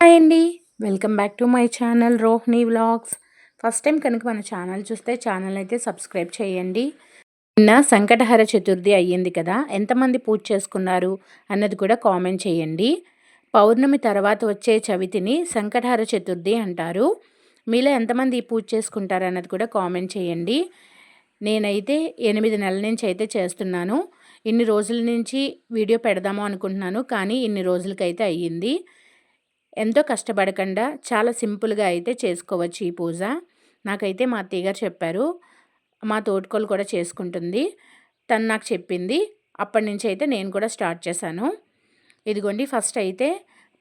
Hi అండి. Welcome back to my channel Rohini vlogs. First time కనుక మన channel చూస్తే ఛానల్ అయితే సబ్స్క్రైబ్ చేయండి. నిన్న సంకటహర చతుర్థి అయ్యింది కదా ఎంతమంది పూజ చేసుకున్నారు అన్నది కూడా కామెంట్ చేయండి. పౌర్ణమి తర్వాత వచ్చే చవితిని సంకటహర చతుర్థి అంటారు. మీలో ఎంతమంది పూజ చేసుకుంటారు అన్నది కూడా కామెంట్ చేయండి. నేనైతే ఎనిమిది నెలల నుంచి అయితే చేస్తున్నాను. ఇన్ని రోజుల నుంచి వీడియో పెడదాము అనుకుంటున్నాను కానీ ఇన్ని రోజులకైతే అయ్యింది. ఎంతో కష్టపడకుండా చాలా సింపుల్గా అయితే చేసుకోవచ్చు ఈ పూజ. నాకైతే మా అత్తయ్య గారు చెప్పారు మా తోటికోలు కూడా చేసుకుంటుంది. తను నాకు చెప్పింది అప్పటి నుంచి అయితే నేను కూడా స్టార్ట్ చేశాను. ఇదిగోండి ఫస్ట్ అయితే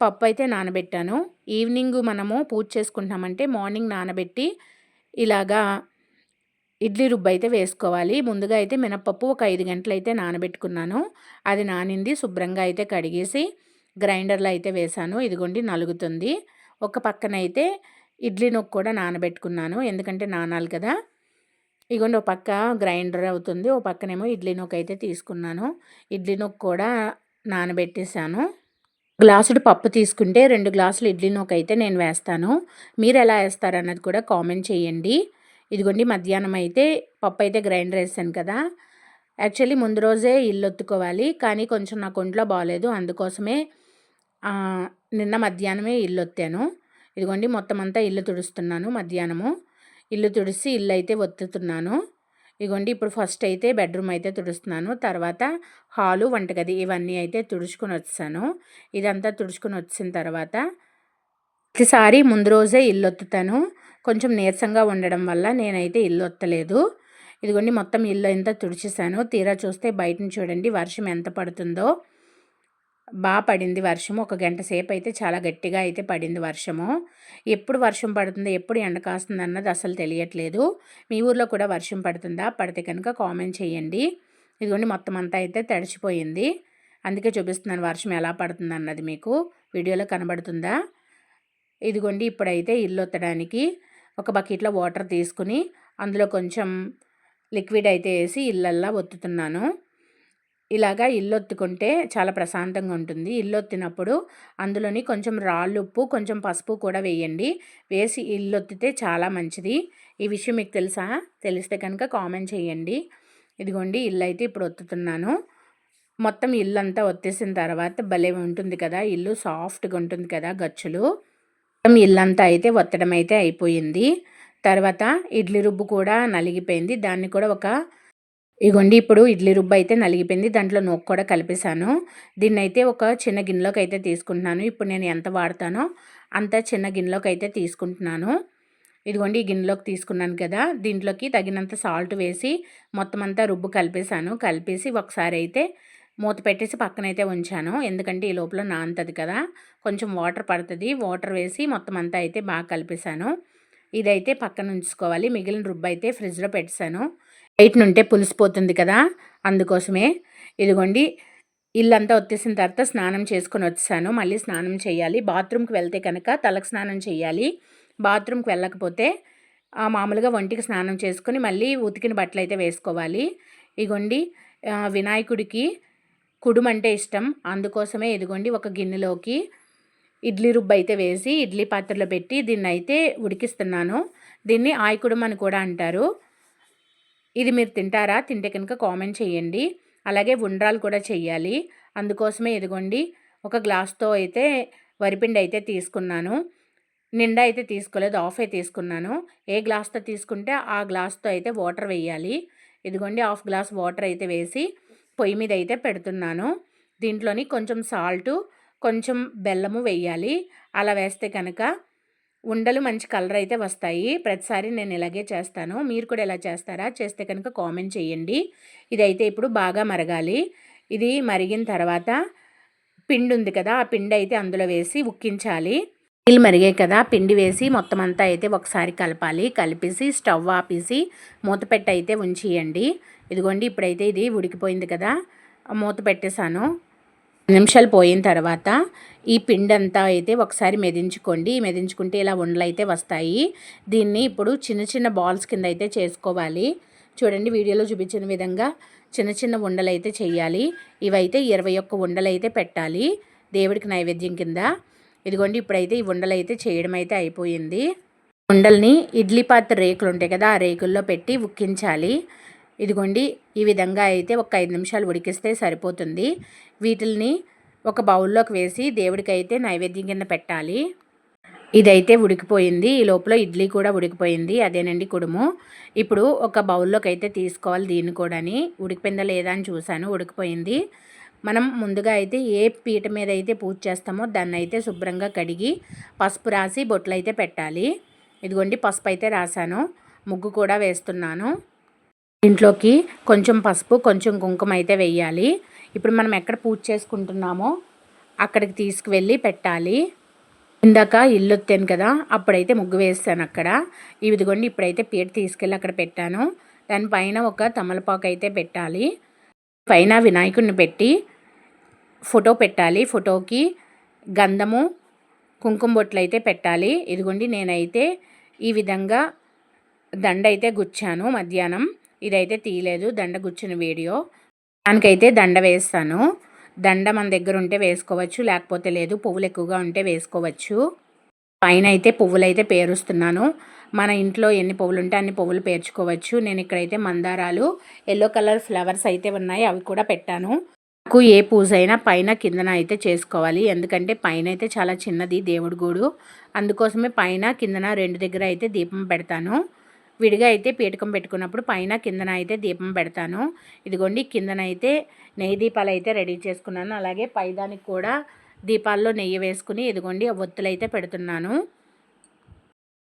పప్పు అయితే నానబెట్టాను. ఈవినింగ్ మనము పూజ చేసుకుంటామంటే మార్నింగ్ నానబెట్టి ఇలాగా ఇడ్లీ రుబ్బు అయితే వేసుకోవాలి. ముందుగా అయితే మినప్పప్పు ఒక ఐదు గంటలు అయితే నానబెట్టుకున్నాను. అది నానింది శుభ్రంగా అయితే కడిగేసి గ్రైండర్లో అయితే వేసాను. ఇదిగోండి నలుగుతుంది. ఒక పక్కన అయితే ఇడ్లీ నొక్కు కూడా నానబెట్టుకున్నాను. ఎందుకంటే నానాలి కదా. ఇగోండి ఒక పక్క గ్రైండర్ అవుతుంది. ఒక పక్కనేమో ఇడ్లీ నొక్కు అయితే తీసుకున్నాను. ఇడ్లీ నొక్కు కూడా నానబెట్టేశాను గ్లాసుడు పప్పు తీసుకుంటే రెండు గ్లాసులు ఇడ్లీ నొక్కు అయితే నేను వేస్తాను. మీరు ఎలా వేస్తారన్నది కూడా కామెంట్ చేయండి. ఇదిగోండి మధ్యాహ్నం అయితే పప్పు అయితే గ్రైండర్ వేసాను కదా. యాక్చువల్లీ ముందు రోజే ఇల్లు ఒత్తుకోవాలి. కానీ కొంచెం నాకు ఒంట్లో బాగాలేదు అందుకోసమే నిన్న మధ్యాహ్నమే ఇల్లు ఒత్తాను ఇదిగోండి మొత్తం అంతా ఇల్లు తుడుస్తున్నాను మధ్యాహ్నము. ఇల్లు తుడిసి ఇల్లు అయితే ఒత్తుతున్నాను. ఇదిగోండి ఇప్పుడు ఫస్ట్ అయితే బెడ్రూమ్ అయితే తుడుస్తున్నాను. తర్వాత హాలు వంటగది ఇవన్నీ అయితే తుడుచుకొని వచ్చాను. ఇదంతా తుడుచుకొని వచ్చిన తర్వాత ప్రతిసారి ముందు రోజే ఇల్లు ఒత్తుతాను కొంచెం నీరసంగా ఉండడం వల్ల నేనైతే ఇల్లు ఒత్తలేదు ఇదిగోండి మొత్తం ఇల్లు ఎంత తుడిచేసాను తీరా చూస్తే బయటను చూడండి వర్షం ఎంత పడుతుందో. బాగా పడింది వర్షము ఒక గంట సేపు అయితే చాలా గట్టిగా అయితే పడింది వర్షము. ఎప్పుడు వర్షం పడుతుందో ఎప్పుడు ఎండ కాస్తుంది అన్నది అసలు తెలియట్లేదు. మీ ఊర్లో కూడా వర్షం పడుతుందా? పడితే కనుక కామెంట్ చేయండి. ఇదిగోండి మొత్తం అంతా అయితే తడిచిపోయింది. అందుకే చూపిస్తున్నాను వర్షం ఎలా పడుతుంది అన్నది మీకు. వీడియోలో కనబడుతుందా? ఇదిగోండి ఇప్పుడైతే ఇల్లు ఒత్తడానికి ఒక బకెట్లో వాటర్ తీసుకుని అందులో కొంచెం లిక్విడ్ అయితే వేసి ఇళ్ళల్లా ఒత్తుతున్నాను. ఇలాగా ఇల్లొత్తుకుంటే చాలా ప్రశాంతంగా ఉంటుంది. ఇల్లొత్తినప్పుడు అందులోని కొంచెం రాళ్ళు ఉప్పు కొంచెం పసుపు కూడా వేయండి. వేసి ఇల్లొత్తితే చాలా మంచిది. ఈ విషయం మీకు తెలుసా? తెలిస్తే కనుక కామెంట్ చేయండి. ఇదిగోండి ఇల్లు అయితే ఇప్పుడు ఒత్తుతున్నాను. మొత్తం ఇల్లు అంతా ఒత్తేసిన తర్వాత భలే ఉంటుంది కదా! ఇల్లు సాఫ్ట్గా ఉంటుంది కదా గచ్చులు. మొత్తం ఇల్లంతా అయితే ఒత్తడం అయితే అయిపోయింది. తర్వాత ఇడ్లీ రుబ్బు కూడా నలిగిపోయింది. దాన్ని కూడా ఒక ఇగోండి ఇప్పుడు ఇడ్లీ రుబ్బు అయితే నలిగిపోయింది. దాంట్లో నూక కూడా కలిపేశాను. దీన్ని అయితే ఒక చిన్న గిన్నెలోకి అయితే తీసుకుంటున్నాను. ఇప్పుడు నేను ఎంత వాడతానో అంత చిన్న గిన్నెలోకి అయితే తీసుకుంటున్నాను. ఇదిగోండి ఈ గిన్నెలోకి తీసుకున్నాను కదా. దీంట్లోకి తగినంత సాల్ట్ వేసి మొత్తం అంతా రుబ్బు కలిపేశాను. కలిపేసి ఒకసారి అయితే మూత పెట్టేసి పక్కనైతే ఉంచాను. ఎందుకంటే ఈ లోపల నాంతది కదా. కొంచెం వాటర్ పడుతుంది. వాటర్ వేసి మొత్తం అంతా అయితే బాగా కలిపేశాను. ఇదైతే పక్కన ఉంచుకోవాలి. మిగిలిన రుబ్బు అయితే ఫ్రిడ్జ్లో పెట్టాను బయట నుంటే పులిసిపోతుంది కదా అందుకోసమే. ఇదిగోండి ఇల్లంతా వచ్చేసిన తర్వాత స్నానం చేసుకొని వచ్చాను. మళ్ళీ స్నానం చేయాలి. బాత్రూమ్కి వెళ్తే కనుక తలకు స్నానం చేయాలి. బాత్రూమ్కి వెళ్ళకపోతే మామూలుగా ఒంటికి స్నానం చేసుకొని మళ్ళీ ఉతికిన బట్టలు అయితే వేసుకోవాలి. ఇగోండి వినాయకుడికి కుడుమంటే ఇష్టం. అందుకోసమే ఇదిగోండి ఒక గిన్నెలోకి ఇడ్లీ రుబ్బు అయితే వేసి ఇడ్లీ పాత్రలో పెట్టి దీన్ని అయితే ఉడికిస్తున్నాను. దీన్ని ఆయకుడుమని కూడా అంటారు. ఇది మీరు తింటారా? తింటే కనుక కామెంట్ చేయండి. అలాగే ఉండ్రాలు కూడా చేయాలి అందుకోసమే ఇదిగోండి ఒక గ్లాస్తో అయితే వరిపిండి అయితే తీసుకున్నాను. నిండా అయితే తీసుకోలేదు ఆఫే అయితే తీసుకున్నాను. ఏ గ్లాస్తో తీసుకుంటే ఆ గ్లాస్తో అయితే వాటర్ వేయాలి. ఇదిగోండి హాఫ్ గ్లాస్ వాటర్ అయితే వేసి పొయ్యి మీద అయితే పెడుతున్నాను. దీంట్లోని కొంచెం సాల్టు కొంచెం బెల్లము వేయాలి. అలా వేస్తే కనుక ఉండలు మంచి కలర్ అయితే వస్తాయి. ప్రతిసారి నేను ఇలాగే చేస్తాను. మీరు కూడా ఎలా చేస్తారా? చేస్తే కనుక కామెంట్ చేయండి. ఇదైతే ఇప్పుడు బాగా మరగాలి. ఇది మరిగిన తర్వాత పిండి ఉంది కదా ఆ పిండి అయితే అందులో వేసి ఉక్కించాలి. నీళ్ళు మరిగాయి కదా పిండి వేసి మొత్తం అంతా అయితే ఒకసారి కలపాలి. కలిపేసి స్టవ్ ఆపేసి మూత పెట్టి అయితే ఉంచేయండి. ఇదిగోండి ఇప్పుడైతే ఇది ఉడికిపోయింది కదా మూత పెట్టేశాను. నిమిషాలు పోయిన తర్వాత ఈ పిండి అంతా అయితే ఒకసారి మెదించుకోండి. మెదించుకుంటే ఇలా ఉండలు అయితే వస్తాయి. దీన్ని ఇప్పుడు చిన్న చిన్న బాల్స్ కింద అయితే చేసుకోవాలి. చూడండి వీడియోలో చూపించిన విధంగా చిన్న చిన్న ఉండలు అయితే చేయాలి. ఇవైతే ఇరవై ఒక్క ఉండలు అయితే పెట్టాలి దేవుడికి నైవేద్యం కింద. ఇదిగోండి ఇప్పుడైతే ఈ ఉండలు అయితే చేయడం అయితే అయిపోయింది. ఉండల్ని ఇడ్లీ పాత్ర రేకులు ఉంటాయి కదా ఆ రేకుల్లో పెట్టి ఉక్కించాలి. ఇదిగోండి ఈ విధంగా అయితే ఒక ఐదు నిమిషాలు ఉడికిస్తే సరిపోతుంది. వీటిల్ని ఒక బౌల్లోకి వేసి దేవుడికి అయితే నైవేద్యం కింద పెట్టాలి. ఇదైతే ఉడికిపోయింది. ఈ లోపల ఇడ్లీ కూడా ఉడికిపోయింది. అదేనండి కుడుము. ఇప్పుడు ఒక బౌల్లోకి అయితే తీసుకోవాలి దీన్ని కూడాని. ఉడికిపోయిందా లేదా అని చూశాను. ఉడికిపోయింది. మనం ముందుగా అయితే ఏ పీట మీద అయితే పూజ చేస్తామో దాన్ని అయితే శుభ్రంగా కడిగి పసుపు రాసి బొట్లు అయితే పెట్టాలి. ఇదిగోండి పసుపు అయితే రాశాను. ముగ్గు కూడా వేస్తున్నాను. ఇంట్లోకి కొంచెం పసుపు కొంచెం కుంకుమ అయితే వెయ్యాలి ఇప్పుడు మనం ఎక్కడ పూజ చేసుకుంటున్నామో అక్కడికి తీసుకువెళ్ళి పెట్టాలి. ఇందాక ఇల్లు వచ్చాను కదా అప్పుడైతే ముగ్గు వేస్తాను అక్కడ. ఇదిగోండి ఇప్పుడైతే పీట తీసుకెళ్ళి అక్కడ పెట్టాను. దానిపైన ఒక తమలపాకు అయితే పెట్టాలి. పైన వినాయకుడిని పెట్టి ఫోటో పెట్టాలి. ఫోటోకి గంధము కుంకుమ బొట్లు అయితే పెట్టాలి. ఇదిగోండి నేనైతే ఈ విధంగా దండ అయితే గుచ్చాను మధ్యాహ్నం. ఇదైతే తీయలేదు దండ గుచ్చిన వీడియో. దానికైతే దండ వేస్తాను. దండ మన దగ్గర ఉంటే వేసుకోవచ్చు లేకపోతే లేదు పువ్వులు ఎక్కువగా ఉంటే వేసుకోవచ్చు. పైన అయితే పువ్వులు అయితే పేరుస్తున్నాను. మన ఇంట్లో ఎన్ని పువ్వులు ఉంటే అన్ని పువ్వులు పేర్చుకోవచ్చు. నేను ఇక్కడైతే మందారాలు ఎల్లో కలర్ ఫ్లవర్స్ అయితే ఉన్నాయి అవి కూడా పెట్టాను. నాకు ఏ పూజ అయినా పైన కిందన అయితే చేసుకోవాలి. ఎందుకంటే పైన అయితే చాలా చిన్నది దేవుడి గూడు. అందుకోసమే పైన కిందన రెండు దగ్గర అయితే దీపం పెడతాను. విడిగా అయితే పీటకం పెట్టుకున్నప్పుడు పైన కిందన అయితే దీపం పెడతాను. ఇదిగోండి కిందన అయితే నెయ్యి దీపాలు అయితే రెడీ చేసుకున్నాను. అలాగే పైదానికి కూడా దీపాల్లో నెయ్యి వేసుకుని ఇదిగోండి ఒత్తులు అయితే పెడుతున్నాను.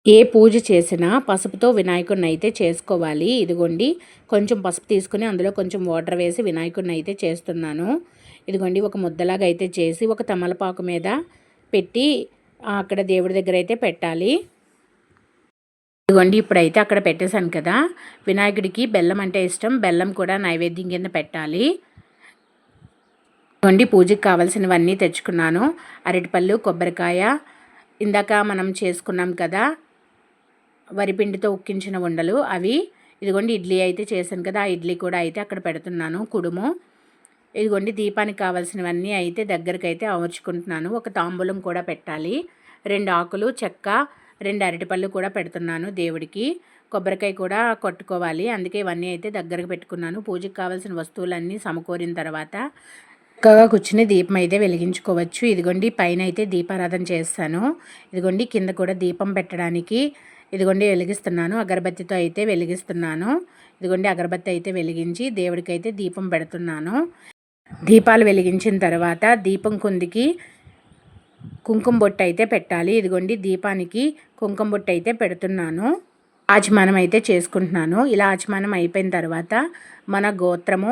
ఏ పూజ చేసినా పసుపుతో వినాయకుడిని అయితే చేసుకోవాలి. ఇదిగోండి కొంచెం పసుపు తీసుకుని అందులో కొంచెం వాటర్ వేసి వినాయకుడిని అయితే చేస్తున్నాను. ఇదిగోండి ఒక ముద్దలాగా అయితే చేసి ఒక తమలపాకు మీద పెట్టి అక్కడ దేవుడి దగ్గర అయితే పెట్టాలి. ఇదిగోండి ఇప్పుడైతే అక్కడ పెట్టేశాను కదా. వినాయకుడికి బెల్లం అంటే ఇష్టం. బెల్లం కూడా నైవేద్యం కింద పెట్టాలి. ఇదిగోండి పూజకి కావాల్సినవన్నీ తెచ్చుకున్నాను. అరటిపళ్ళు కొబ్బరికాయ. ఇందాక మనం చేసుకున్నాం కదా వరిపిండితో ఉక్కించిన ఉండలు అవి. ఇదిగోండి ఇడ్లీ అయితే చేశాను కదా ఆ ఇడ్లీ కూడా అయితే అక్కడ పెడుతున్నాను కుడుము. ఇదిగోండి దీపానికి కావాల్సినవన్నీ అయితే దగ్గరకైతే అయితే అమర్చుకుంటున్నాను. ఒక తాంబూలం కూడా పెట్టాలి. రెండు ఆకులు చెక్క రెండు అరటిపళ్ళు కూడా పెడుతున్నాను దేవుడికి. కొబ్బరికాయ కూడా కొట్టుకోవాలి. అందుకే ఇవన్నీ అయితే దగ్గరకు పెట్టుకున్నాను. పూజకి కావాల్సిన వస్తువులన్నీ సమకూరిన తర్వాత చక్కగా కూర్చుని దీపం అయితే వెలిగించుకోవచ్చు. ఇదిగోండి పైన అయితే దీపారాధన చేస్తాను. ఇదిగోండి కింద కూడా దీపం పెట్టడానికి ఇదిగోండి వెలిగిస్తున్నాను. అగరబత్తితో అయితే వెలిగిస్తున్నాను. ఇదిగోండి అగరబత్తి అయితే వెలిగించి దేవుడికి అయితే దీపం పెడుతున్నాను. దీపాలు వెలిగించిన తర్వాత దీపం కుందికి కుంకుమ బొట్టు అయితే పెట్టాలి. ఇదిగోండి దీపానికి కుంకుమ బొట్టు అయితే పెడుతున్నాను. ఆచమానం అయితే చేసుకుంటున్నాను. ఇలా ఆచమానం అయిపోయిన తర్వాత మన గోత్రము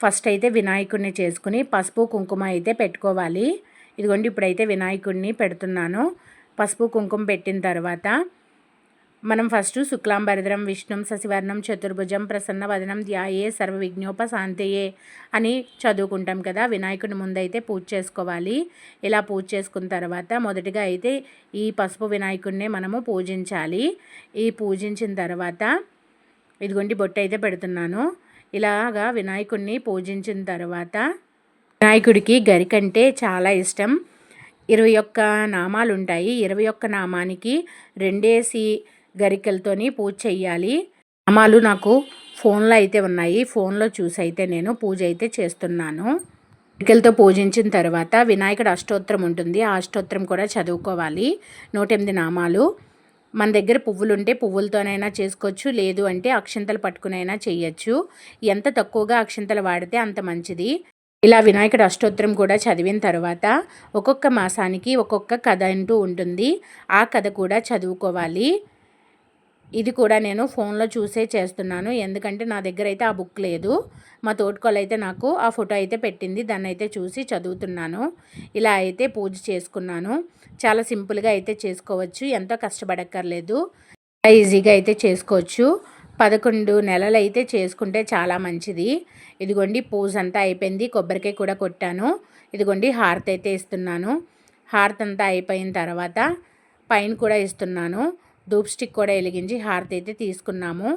ఫస్ట్ అయితే వినాయకుడిని చేసుకుని పసుపు కుంకుమ అయితే పెట్టుకోవాలి. ఇదిగోండి ఇప్పుడైతే వినాయకుడిని పెడుతున్నాను. పసుపు కుంకుమ పెట్టిన తర్వాత మనం ఫస్ట్ శుక్లాంబరధరం విష్ణుం శశివర్ణం చతుర్భుజం ప్రసన్న వదనం ధ్యాయే సర్వ విఘ్నోపశాంతయే అని చదువుకుంటాం కదా. వినాయకుడి ముందైతే పూజ చేసుకోవాలి. ఇలా పూజ చేసుకున్న తర్వాత మొదటిగా అయితే ఈ పసుపు వినాయకుడినే మనము పూజించాలి. ఈ పూజించిన తర్వాత ఇదిగోండి బొట్టు అయితే పెడుతున్నాను. ఇలాగా వినాయకుడిని పూజించిన తర్వాత వినాయకుడికి గరికంటే చాలా ఇష్టం. ఇరవై ఒక్క నామాలు ఉంటాయి ఇరవై ఒక్క నామానికి రెండేసి గరికలతోని పూజ చెయ్యాలి. నామాలు నాకు ఫోన్లో అయితే ఉన్నాయి. ఫోన్లో చూసి అయితే నేను పూజ అయితే చేస్తున్నాను. గరికలతో పూజించిన తర్వాత వినాయకుడు అష్టోత్తరం ఉంటుంది. ఆ అష్టోత్తరం కూడా చదువుకోవాలి. నూట ఎనిమిది నామాలు. మన దగ్గర పువ్వులు ఉంటే పువ్వులతోనైనా చేసుకోవచ్చు. లేదు అంటే అక్షంతలు పట్టుకునైనా చేయొచ్చు ఎంత తక్కువగా అక్షంతలు వాడితే అంత మంచిది. ఇలా వినాయకుడు అష్టోత్తరం కూడా చదివిన తర్వాత ఒక్కొక్క మాసానికి ఒక్కొక్క కథ అంటూ ఉంటుంది. ఆ కథ కూడా చదువుకోవాలి. ఇది కూడా నేను ఫోన్లో చూసే చేస్తున్నాను. ఎందుకంటే నా దగ్గర అయితే ఆ బుక్ లేదు. మా తోటకోళ్ళు అయితే నాకు ఆ ఫోటో అయితే పెట్టింది. దాన్ని అయితే చూసి చదువుతున్నాను. ఇలా అయితే పూజ చేసుకున్నాను. చాలా సింపుల్గా అయితే చేసుకోవచ్చు. ఎంతో కష్టపడక్కర్లేదు. ఈజీగా అయితే చేసుకోవచ్చు. పదకొండు నెలలు అయితే చేసుకుంటే చాలా మంచిది. ఇదిగోండి పూజ అంతా అయిపోయింది. కొబ్బరికాయ కూడా కొట్టాను. ఇదిగోండి హారతి అయితే ఇస్తున్నాను. హారతి అంతా అయిపోయిన తర్వాత పైన కూడా ఇస్తున్నాను. ధూప్ స్టిక్ కూడా వెలిగించి హారతి అయితే తీసుకున్నాము.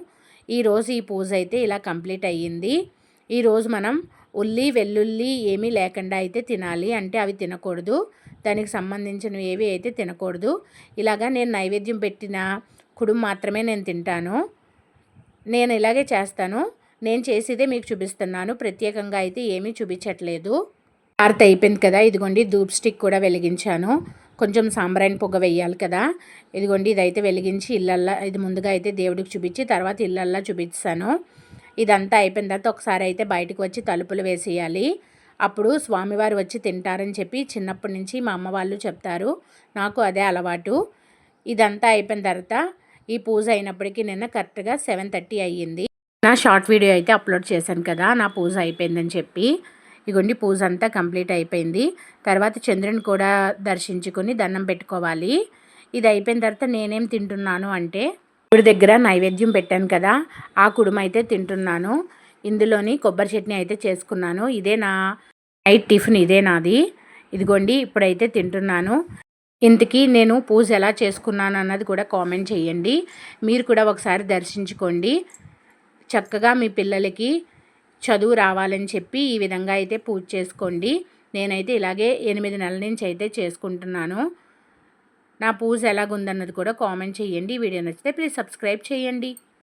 ఈరోజు ఈ పూజ అయితే ఇలా కంప్లీట్ అయ్యింది. ఈరోజు మనం ఉల్లి వెల్లుల్లి ఏమీ లేకుండా అయితే తినాలి. అంటే అవి తినకూడదు. దానికి సంబంధించినవి ఏవి అయితే తినకూడదు. ఇలాగా నేను నైవేద్యం పెట్టిన కుడుం మాత్రమే నేను తింటాను. నేను ఇలాగే చేస్తాను. నేను చేసేదే మీకు చూపిస్తున్నాను. ప్రత్యేకంగా అయితే ఏమీ చూపించట్లేదు. హారతి అయిపోయింది కదా. ఇదిగోండి ధూప్ స్టిక్ కూడా వెలిగించాను. కొంచెం సాంబ్రాయిని పొగ వేయాలి కదా. ఇదిగోండి ఇదైతే వెలిగించి ఇళ్ళల్లా ఇది ముందుగా అయితే దేవుడికి చూపించి తర్వాత ఇళ్ళల్లా చూపిస్తాను. ఇదంతా అయిపోయిన తర్వాత ఒకసారి అయితే బయటకు వచ్చి తలుపులు వేసేయాలి. అప్పుడు స్వామివారు వచ్చి తింటారని చెప్పి చిన్నప్పటి నుంచి మా అమ్మ వాళ్ళు చెప్తారు. నాకు అదే అలవాటు. ఇదంతా అయిపోయిన తర్వాత ఈ పూజ అయినప్పటికీ నిన్న కరెక్ట్గా సెవెన్ థర్టీ అయ్యింది. నా షార్ట్ వీడియో అయితే అప్లోడ్ చేశాను కదా నా పూజ అయిపోయిందని చెప్పి. ఇగోండి పూజ అంతా కంప్లీట్ అయిపోయింది. తర్వాత చంద్రుని కూడా దర్శించుకొని దండం పెట్టుకోవాలి. ఇది అయిపోయిన తర్వాత నేనేం తింటున్నాను అంటే ఇప్పుడు దగ్గర నైవేద్యం పెట్టాను కదా ఆ కుడుమ అయితే తింటున్నాను. ఇందులోని కొబ్బరి చట్నీ అయితే చేసుకున్నాను. ఇదే నా నైట్ టిఫిన్ ఇదే నాది. ఇదిగోండి ఇప్పుడైతే తింటున్నాను. ఇంతకీ నేను పూజ ఎలా చేసుకున్నాను అన్నది కూడా కామెంట్ చేయండి. మీరు కూడా ఒకసారి దర్శించుకోండి. చక్కగా మీ పిల్లలకి చదువు రావాలని చెప్పి ఈ విధంగా అయితే పూజ చేసుకోండి. నేనైతే ఇలాగే ఎనిమిది నెలల నుంచి అయితే చేసుకుంటున్నాను. నా పూజ ఎలాగుందన్నది కూడా కామెంట్ చేయండి. వీడియో నచ్చితే ప్లీజ్ సబ్స్క్రైబ్ చేయండి.